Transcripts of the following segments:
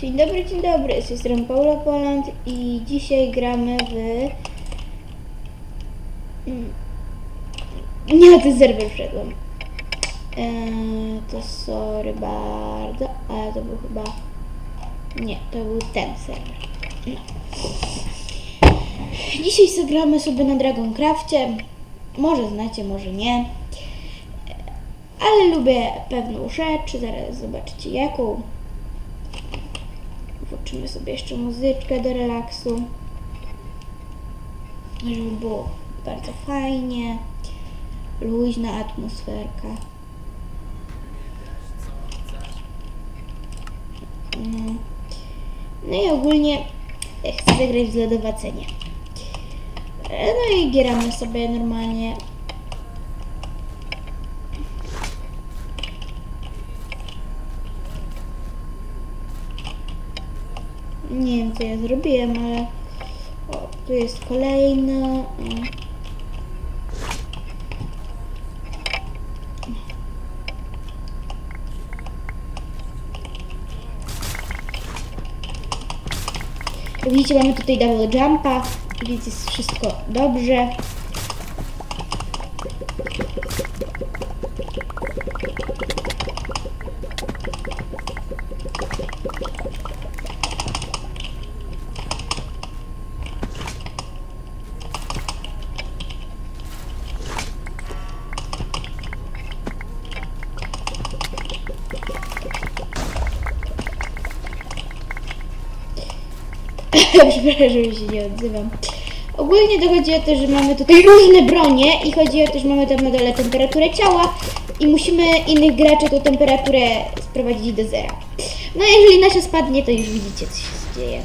Dzień dobry, dzień dobry, strony Paula Poland i dzisiaj gramy w... Mm. Nie na ten serwer wszedłem. Eee, to sorry bardzo, ale to był chyba... Nie, to był ten serwer. No. Dzisiaj zagramy sobie na Dragoncrafcie. Może znacie, może nie. Ale lubię pewną rzecz, zaraz zobaczycie jaką. Włączymy sobie jeszcze muzyczkę do relaksu. Żeby było bardzo fajnie. Luźna atmosferka. No, no i ogólnie chcę zagrać w zlodowacenie. No i gieramy sobie normalnie. Nie wiem co ja zrobiłem, ale o, tu jest kolejna. widzicie, mamy tutaj double jumpa, więc jest wszystko dobrze. Przepraszam, że się nie odzywam. Ogólnie to chodzi o to, że mamy tutaj różne bronie i chodzi o to, że mamy tam na dole temperaturę ciała i musimy innych graczy tą temperaturę sprowadzić do zera. No jeżeli nasza spadnie, to już widzicie, co się dzieje.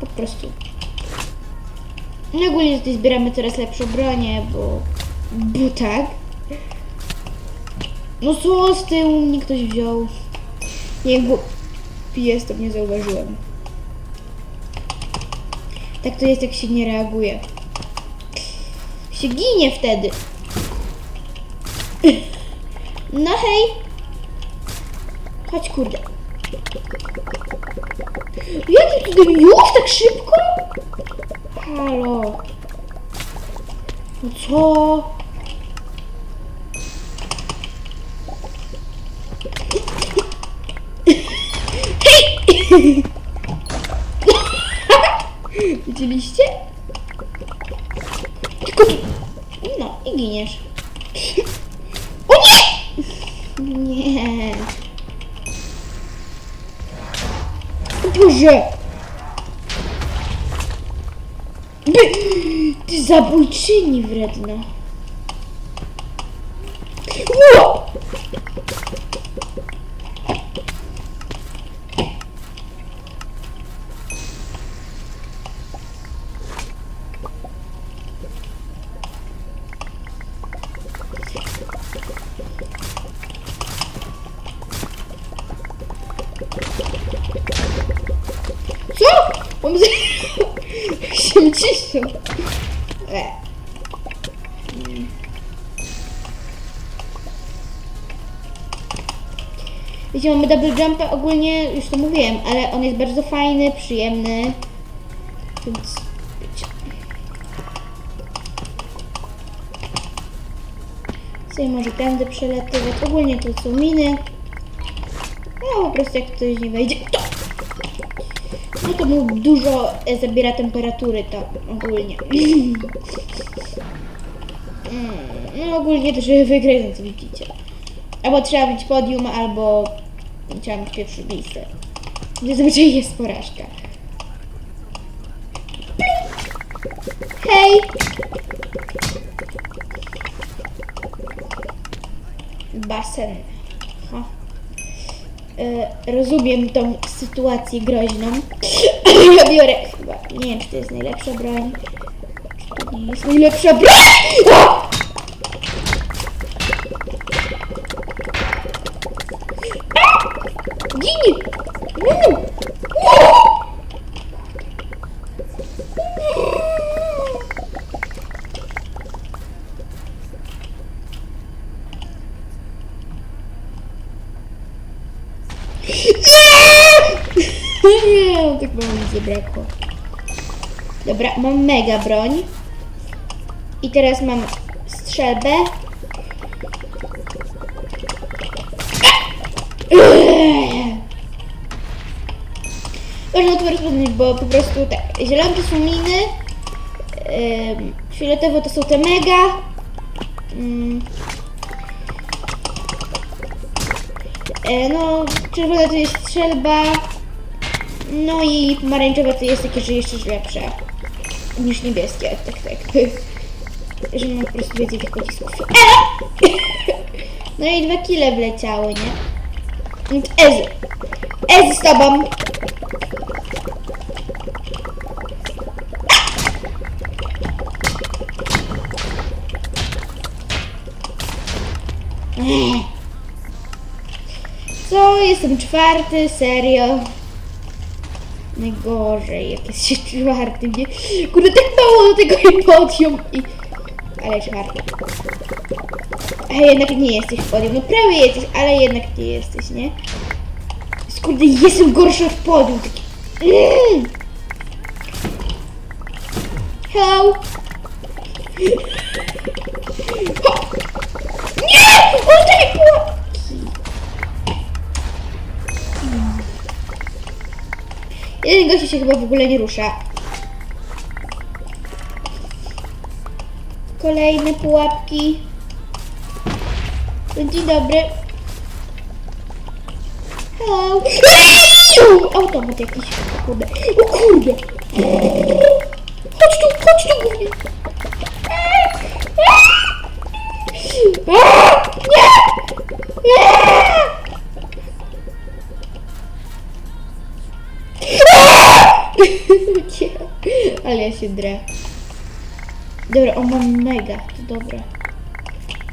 Po prostu. No ogólnie tutaj zbieramy coraz lepsze bronie, bo... bo tak. No co z tyłu mnie ktoś wziął? Nie, bo jest, to nie zauważyłem. Tak to jest, jak się nie reaguje. Się ginie wtedy. No hej. Chodź, kurde. Jaki tu już tak szybko? Halo. No co? Hej! Widzieliście? Tylko tu... No i giniesz. O nie! Nie. Boże! Ty zabójczyni wredna. Ło! Co? Mam z... 80. E. Wiecie, mamy double jumpa, ogólnie już to mówiłem, ale on jest bardzo fajny, przyjemny. Więc. Sobie może tędy przelatywać. Ogólnie to są miny. No po prostu jak ktoś nie wejdzie, to no to mu dużo e, zabiera temperatury to ogólnie. Mm, No ogólnie no co widzicie. Albo trzeba być podium, albo trzeba mieć pierwsze miejsce. Zazwyczaj jest porażka. Hej! Basen. E, rozumiem tą sytuację groźną. ja biorę chyba, nie wiem czy to jest najlepsza broń. Czy to nie jest najlepsza broń? Nie, mało mi zabrakło. Dobra, mam mega broń. I teraz mam strzelbę. Można to rozpoznać, bo po prostu tak, zielone to są miny, ym, fioletowe to są te mega, ym, e, no czerwone to jest strzelba, no i pomarańczowe to jest takie, że jeszcze lepsze niż niebieskie, tak, tak. Że mam po prostu więcej tych pocisków. No i dwa kile wleciały, nie? Ezy. Ezy z tobą. Co? Jestem czwarty, serio. Najgorzej, jak jest się czwarty, nie? Kurde, tak mało do tego i podium i... Ale czwarty. A jednak nie jesteś w podium. No prawie jesteś, ale jednak nie jesteś, nie? Kurde, jestem gorsza od podium. Taki... Mm. Hello? Ho! Nie! Oddaj pułapki! Gościu się chyba w ogóle nie rusza. Kolejne pułapki. Dzień dobry. Hello. Eee! Automat jakiś. Kurde. O kurde. Chodź tu, chodź tu głównie. Ale ja się drę. Dobra, o mam mega, to dobra.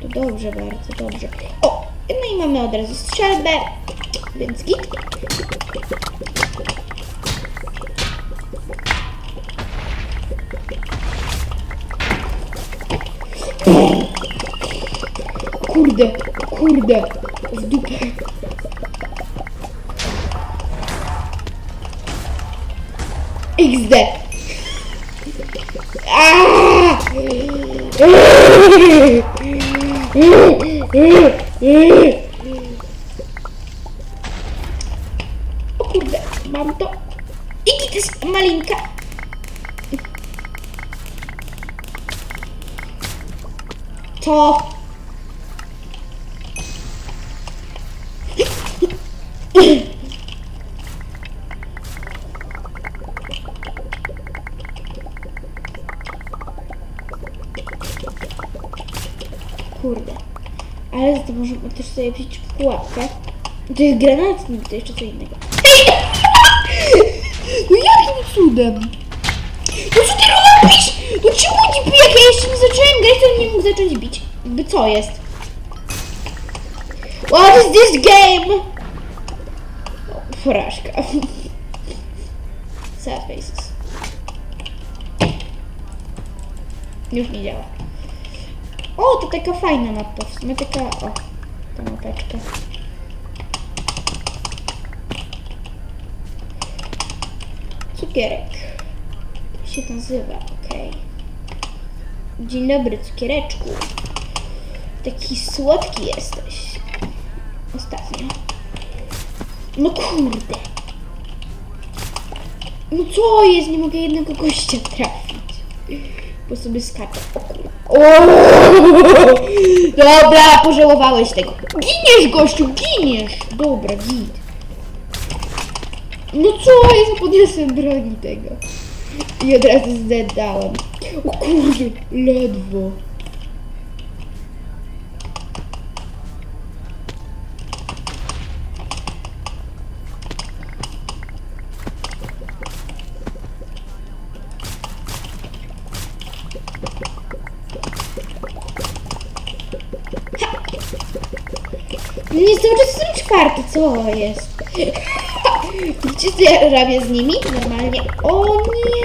To dobrze, bardzo dobrze. O! No i mamy od razu strzelbę, więc git. Kurde, kurde, w dupę. XD. Ale to możemy też sobie wziąć pułapkę. To jest granatnik, to jeszcze co innego. No jakim cudem? No co ty robisz? No czemu nie jak ja jeszcze nie zacząłem grać, to nie mógł zacząć bić. By co jest? What is this game? O, porażka. Sad faces. Już nie działa. To taka fajna mapa. W sumie taka, o, ta mapeczka. Cukierek. Jak się nazywa? Okej. Dzień dobry, cukiereczku. Taki słodki jesteś. Ostatnio. No kurde. No co jest? Nie mogę jednego gościa trafić. Bo sobie skaczę. O! Dobra, pożałowałeś tego. Giniesz, gościu, giniesz. Dobra, git. No co, ja podniosłem broni tego. I od razu zdedałem. O kurde, ledwo. Nie cały czas jestem czwarty, co jest? Widzicie, co ja robię z nimi? Normalnie. O nie!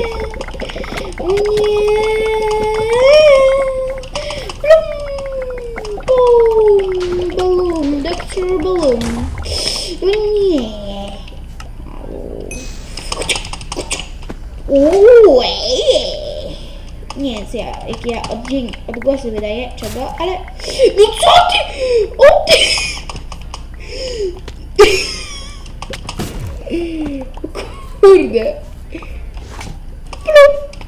O nie! Blum! Balloon! Doctor Balloon! O nie! Uuu. Co ja, oddzień, odgłosy wydaję, czego, ale... No co ty? O ty! Kurde. Plup.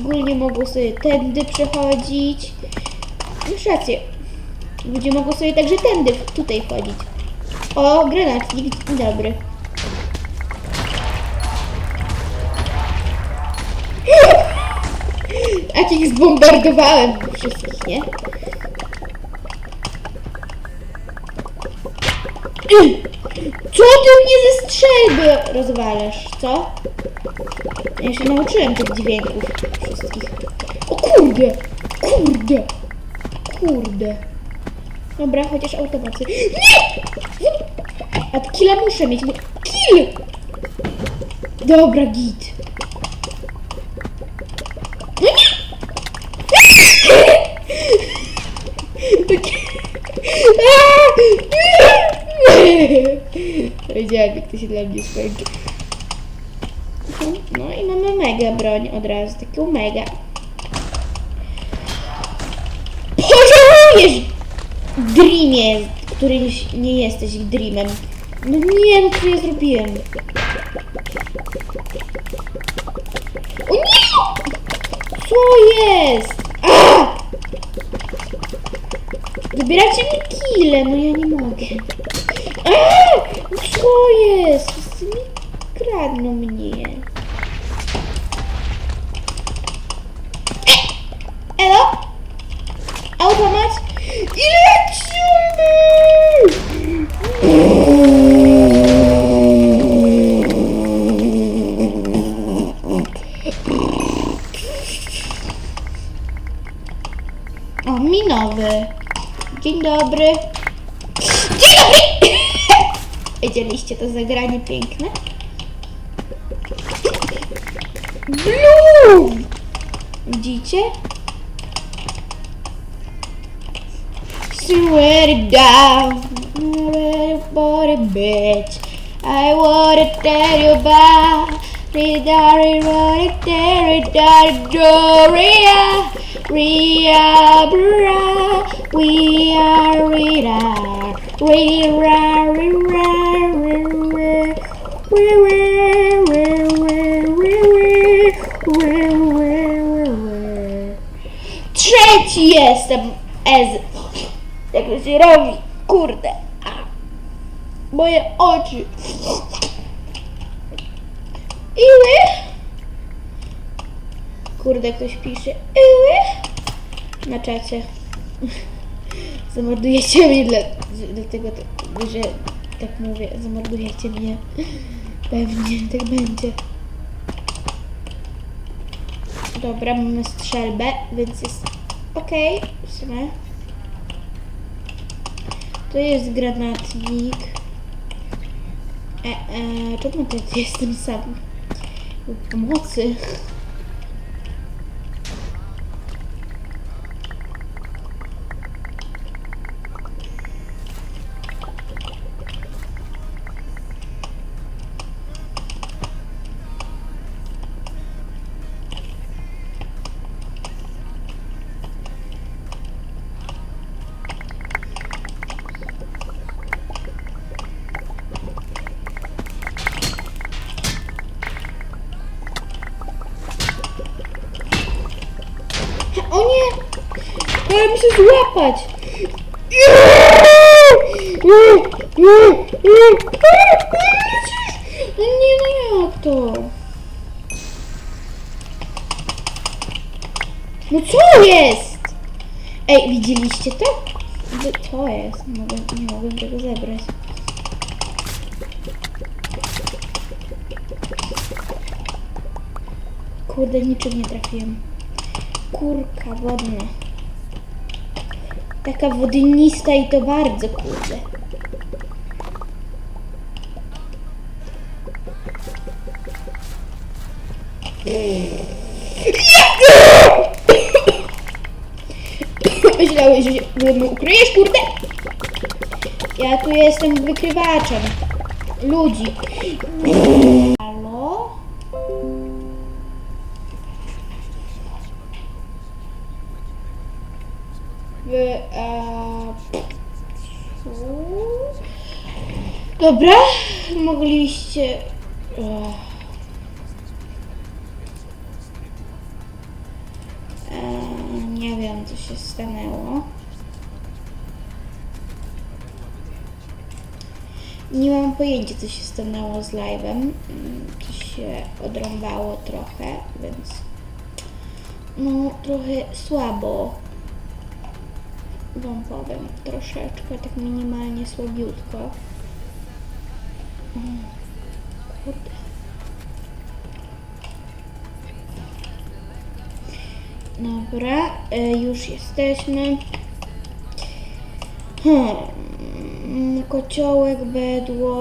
Ogólnie mogą sobie tędy przechodzić. Masz rację. Ludzie mogą sobie także tędy, tutaj wchodzić. O, granatnik, dobry. Jakich zbombardowałem wszystkich, nie? Co ty mnie ze strzelby rozwalasz, co? Ja się nauczyłem tych dźwięków wszystkich. O kurde! Kurde! Kurde! Dobra, chociaż automaty. Nie! A killa muszę mieć. Kill! Dobra, git. No nie! Takie- Wiedziałem, jak to się dla mnie skończy. No i mamy mega broń od razu, taką mega. Pożałujesz, Dreamie, który nie jesteś Dreamem. No nie, no co ja zrobiłem? O nie! Co jest? A! Mi kile, no ja nie mogę. No Co jest? Wszyscy mi kradną mnie. E! Elo? Automat? I lecimy! O, minowy. Dzień dobry. Widzieliście to zagranie piękne? Widzicie? Swear it down, body bitch. I wanna tell you about daddy, wanna tell you Gloria, Ria, bra, we are Rita, Rira, Rira, Trzeci jestem Ez. Jak to się robi? Kurde. A. Moje oczy. Iły. Kurde, ktoś pisze. Iły. Na czacie. Zamordujecie mnie dla, dlatego, że tak mówię. Zamordujecie mnie. Pewnie tak będzie. Dobra, mamy strzelbę, więc jest okej w sumie. To jest granatnik. E, e, czemu to jestem sam? Pomocy. Złapać! No nie, no jak to? No co jest? Ej, widzieliście to? To jest. Mogłem, nie mogłem tego zebrać. Kurde, niczym nie trafiłem. Kurka wodna. Taka wodnista i to bardzo kurde. Myślałeś, że mnie ukryjesz, kurde? Ja tu jestem wykrywaczem ludzi. Dobra, mogliście... Eee, nie wiem, co się stanęło. Nie mam pojęcia, co się stanęło z live'em. Mm, Coś się odrąbało trochę, więc... No, trochę słabo. Wam powiem. Troszeczkę, tak minimalnie słabiutko. Kurde. Dobra, y, już jesteśmy. Hmm, kociołek, bydło,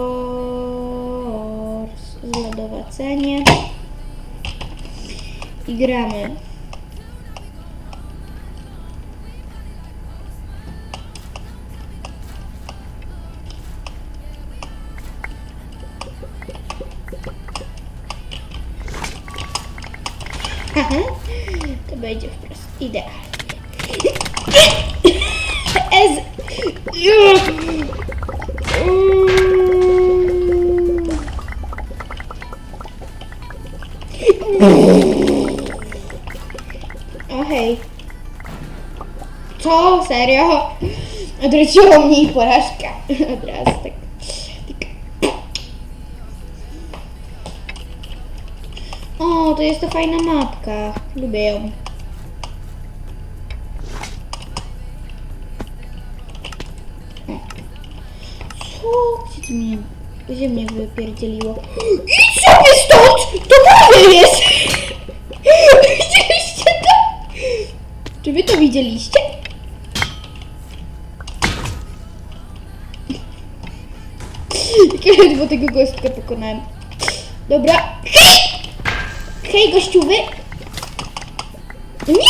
zlodowacenie. I gramy. Odwróciło mnie ich porażka. Od razu tak. tak. O, to jest to fajna mapka. Lubię ją. Co? Gdzie ty mnie, gdzie mnie wypierdzieliło? Idź sobie stąd! To moje jest! Widzieliście to? Czy wy to widzieliście? ledwo tego gościa pokonałem. Dobra. Hej! Hej, gościuwy! Nie!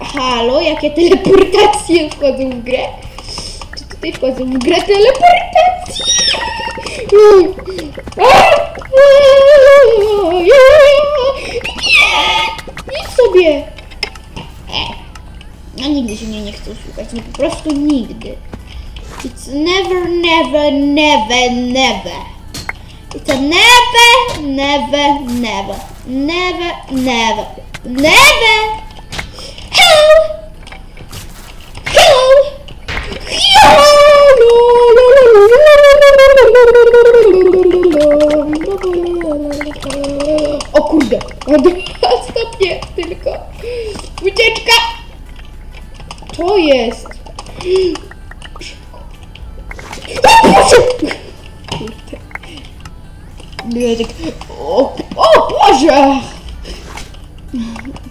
Halo, jakie teleportacje wchodzą w grę? Czy tutaj wchodzą w grę teleportacje? Nie! Idź sobie! No nigdy się mnie nie chce słuchać, no po prostu nigdy. It's never, never, never, never. It's a never, never, never, never, never, never. Hello, hello. O kurde, o dwa stopnie tylko. Ucieczka. To jest. O, o Boże!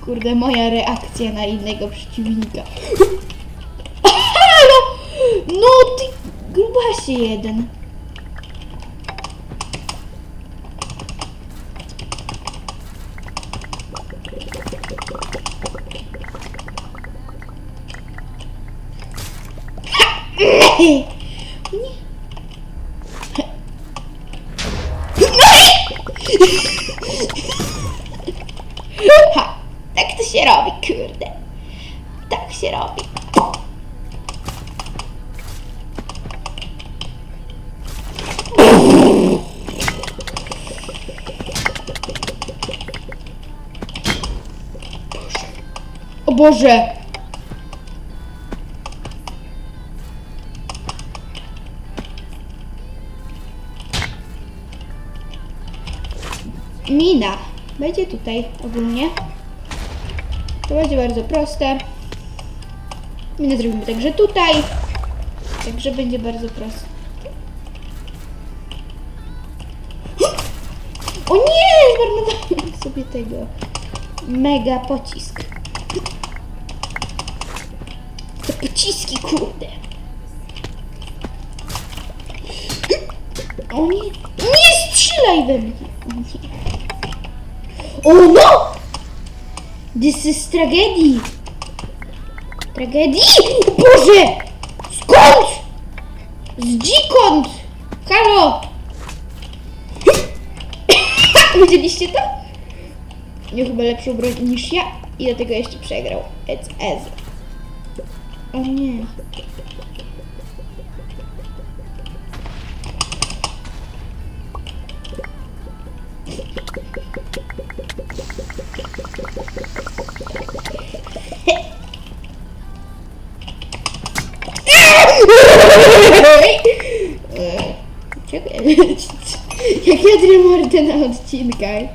Kurde, moja reakcja na innego przeciwnika. Halo! No ty grubasie jeden. Ha! Nie. Ha, tak to się robi, kurde. Tak się robi. O Boże! Mina będzie tutaj ogólnie. To będzie bardzo proste. Minę zrobimy także tutaj. Także będzie bardzo proste. O nie! Zmarnowałem sobie tego. Mega pocisk. Te pociski, kurde. O nie! Nie strzelaj we mnie! O nie. No! This is tragedii! Tragedii! Boże! Skąd? Zdzikąd! Halo! Widzieliście to? Miał chyba lepszą broń niż ja i dlatego jeszcze przegrał. It's Ez. não é kan inte remora den här odcinka.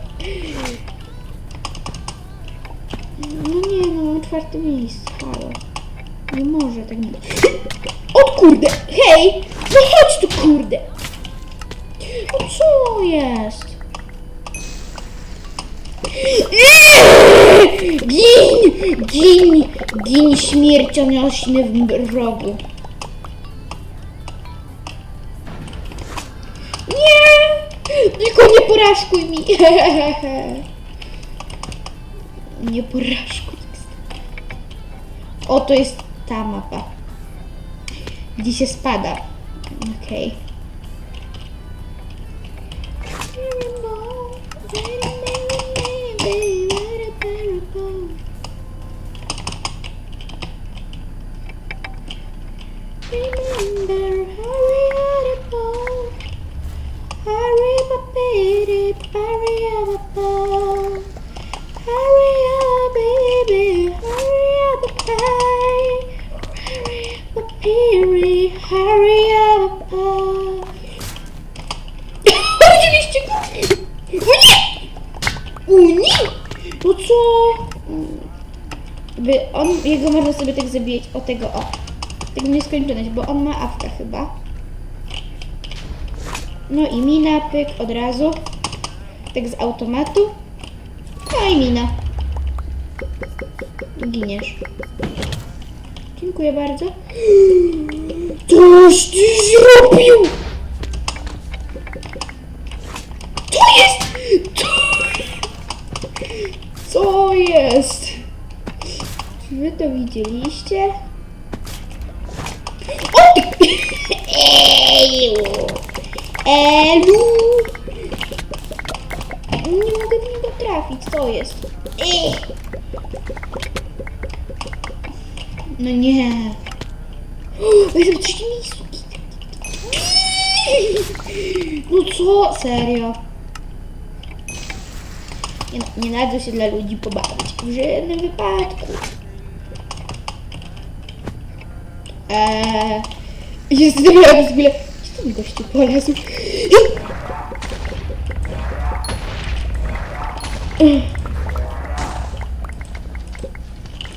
No nie, no mam czwarte miejsce. Nie może tak być. O kurde, hej! No chodź tu kurde! No co jest? Gin! Gin! Gin śmiercionośny w rogu. Nie! Tylko nie porażkuj mi! Nie porażkuj. O, to jest ta mapa. Gdzie się spada. Okej. All. Hurry up, baby, hurry up, oh. hurry up, baby, hurry up, hey. Hurry up, baby, hurry up, oh. Oczywiście go. O nie! O nie! No co? By on, jego można sobie tak zabijać, o tego, o. Tego nieskończoność, bo on ma awka chyba. No i mina, pyk, od razu. Tak z automatu. No i mina. Giniesz. Dziękuję bardzo. Coś ty zrobił! To jest! To... Co jest? Czy wy to widzieliście? O! Eju! Elu! Nie mogę w niego trafić, co jest? Ej! No nie. O, Jestem w trzecim miejscu. No co? Serio? Nie, nie należy się dla ludzi pobawić. W żadnym wypadku. Eee, jest zrobiłam z chwilę. Gdzie ten gościu polazł?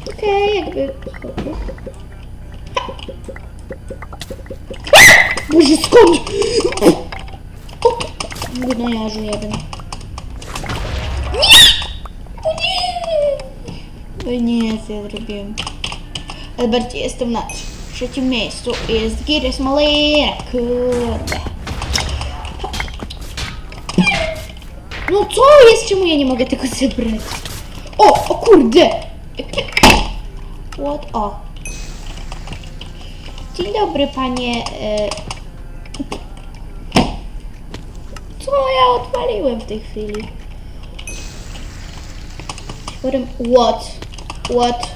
Okej, jakby... Boże, skąd? Gnojarzu jeden. Nie! O nie! Oj nie, co ja zrobiłem? Ale bardziej jestem na trzecim miejscu i jest Giris Malina, kurde. No co jest? Czemu ja nie mogę tego zebrać? O, o kurde! What? O. Dzień dobry, panie... E... Co ja odpaliłem w tej chwili? Potem what? What?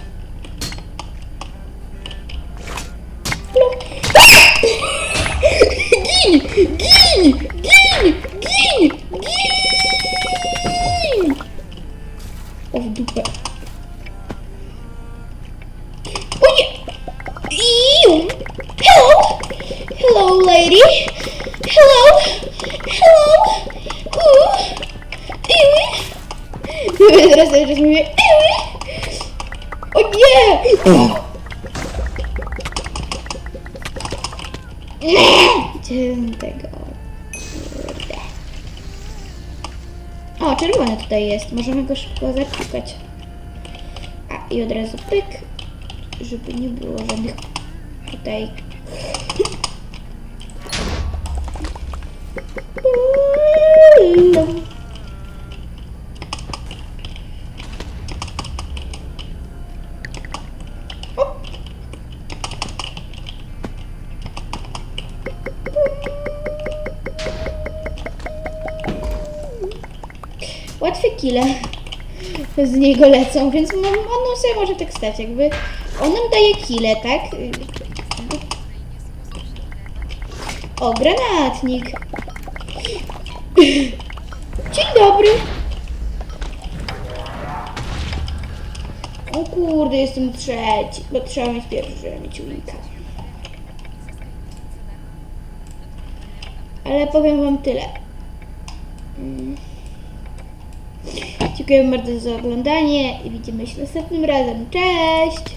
Gin! Gin! Gin! Gin! Gin! O w dupę. Lady! Hello! Hello! Ooh. Ew. Teraz teraz mówię Ew. O nie! Chciałem tego. O, czerwony tutaj jest. Możemy go szybko zaklikać. A, i od razu pyk, żeby nie było żadnych tutaj... kile z niego lecą, więc on sobie może tak stać, jakby on nam daje kile, tak? O, granatnik. Dzień dobry. O kurde, jestem trzeci, bo trzeba mieć pierwszy, żeby mieć unika. ale powiem wam tyle. Mm. Dziękuję bardzo za oglądanie i widzimy się następnym razem. Cześć!